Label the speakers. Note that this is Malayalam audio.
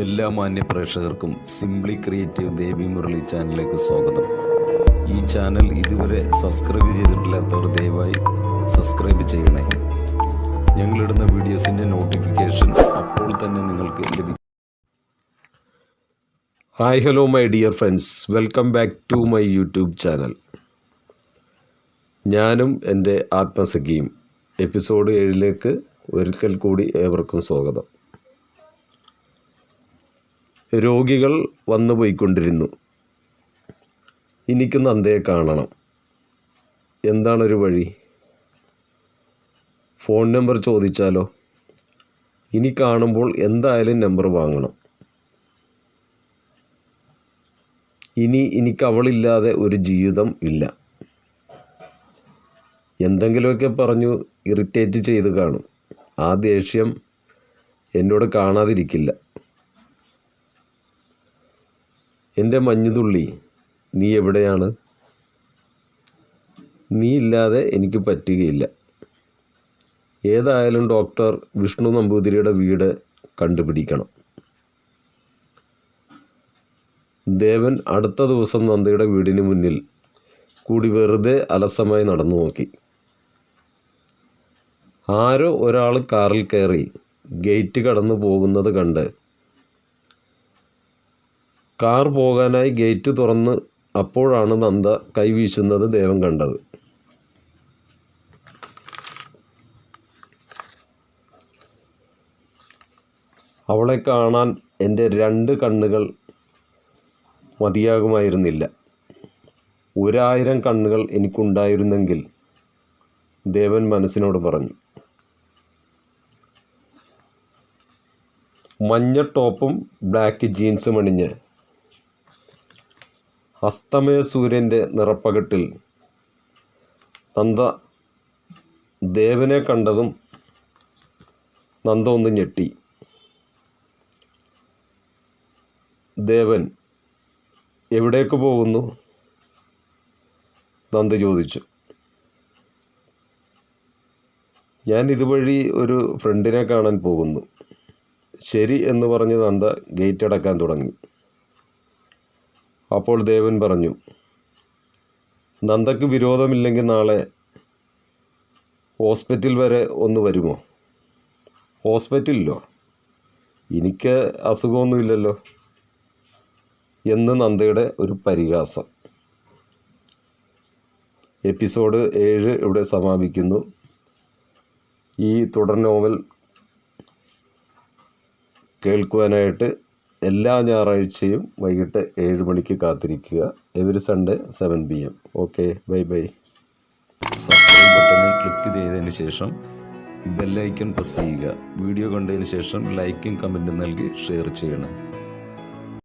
Speaker 1: എല്ലാ മാന്യ പ്രേക്ഷകർക്കും സിംപ്ലി ക്രിയേറ്റീവ് ദേവി മുരളി ചാനലിലേക്ക് സ്വാഗതം. ഈ ചാനൽ ഇതുവരെ സബ്സ്ക്രൈബ് ചെയ്തിട്ടില്ലാത്തവർ ദയവായി സബ്സ്ക്രൈബ് ചെയ്യണേ. ഞങ്ങളിടുന്ന വീഡിയോസിന്റെ നോട്ടിഫിക്കേഷൻ അപ്പോൾ തന്നെ നിങ്ങൾക്ക് ലഭിക്കും. Hi hello my dear friends welcome back to my YouTube channel ഞാനും എന്റെ ആത്മസഖിയും എപ്പിസോഡ് ഏഴിലേക്ക് ഒരിക്കൽ കൂടി ഏവർക്കും സ്വാഗതം. രോഗികൾ വന്നു പോയിക്കൊണ്ടിരുന്നു. എനിക്ക് നന്ദയെ കാണണം. എന്താണൊരു വഴി? ഫോൺ നമ്പർ ചോദിച്ചാലോ? ഇനി കാണുമ്പോൾ എന്തായാലും നമ്പർ വാങ്ങണം. ഇനി എനിക്ക് അവളില്ലാതെ ഒരു ജീവിതം ഇല്ല. എന്തെങ്കിലുമൊക്കെ പറഞ്ഞു ഇറിറ്റേറ്റ് ചെയ്ത് കാണും. ആ ദേഷ്യം എന്നോട് കാണാതിരിക്കില്ല. എന്റെ മഞ്ഞുതുള്ളി നീ എവിടെയാണ്? നീ ഇല്ലാതെ എനിക്ക് പറ്റുകയില്ല. ഏതായാലും ഡോക്ടർ വിഷ്ണു നമ്പൂതിരിയുടെ വീട് കണ്ടുപിടിക്കണം. ദേവൻ അടുത്ത ദിവസം നന്ദയുടെ വീടിന് മുന്നിൽ കൂടി വെറുതെ അലസമായി നടന്നു നോക്കി. ആരോ ഒരാൾ കാറിൽ കയറി ഗേറ്റ് കടന്നു പോകുന്നത് കണ്ട് കാർ പോകാനായി ഗേറ്റ് തുറന്ന് അപ്പോഴാണ് നന്ദ കൈവീശുന്നത് ദേവൻ കണ്ടത്. അവളെ കാണാൻ എന്റെ രണ്ട് കണ്ണുകൾ മതിയാകുമായിരുന്നില്ല. ഒരായിരം കണ്ണുകൾ എനിക്കുണ്ടായിരുന്നെങ്കിൽ ദേവൻ മനസ്സിനോട് പറഞ്ഞു മഞ്ഞ ടോപ്പും ബ്ലാക്ക് ജീൻസും അണിഞ്ഞ് അസ്തമയ സൂര്യന്റെ നിറപ്പകട്ടിൽ നന്ദ ദേവനെ കണ്ടതും നന്ദ ഒന്ന് ഞെട്ടി. ദേവൻ എവിടേക്ക് പോകുന്നു? നന്ദ ചോദിച്ചു. ഞാൻ ഇതുവഴി ഒരു ഫ്രണ്ടിനെ കാണാൻ പോകുന്നു. ശരി എന്ന് പറഞ്ഞ് നന്ദ ഗേറ്റ് അടക്കാൻ തുടങ്ങി. അപ്പോൾ ദേവൻ പറഞ്ഞു നന്ദക്ക് വിരോധമില്ലെങ്കിൽ നാളെ ഹോസ്പിറ്റൽ വരെ ഒന്ന് വരുമോ? ഹോസ്പിറ്റലിലോ? എനിക്ക് അസുഖമൊന്നുമില്ലല്ലോ. എന്ന് നന്ദയുടെ ഒരു പരിഹാസം. എപ്പിസോഡ് ഏഴ് ഇവിടെ സമാപിക്കുന്നു. ഈ തുടർ നോവൽ കേൾക്കുവാനായിട്ട് എല്ലാ ഞായറാഴ്ചയും വൈകിട്ട് ഏഴ് മണിക്ക് കാത്തിരിക്കുക. Every Sunday seven P M okay bye bye subscribe ബട്ടണിൽ ക്ലിക്ക് ചെയ്തതിന് ശേഷം ബെല്ലൈക്കൺ പ്രസ് ചെയ്യുക. വീഡിയോ കണ്ടതിന് ശേഷം ലൈക്കും കമന്റും നൽകി ഷെയർ ചെയ്യണം.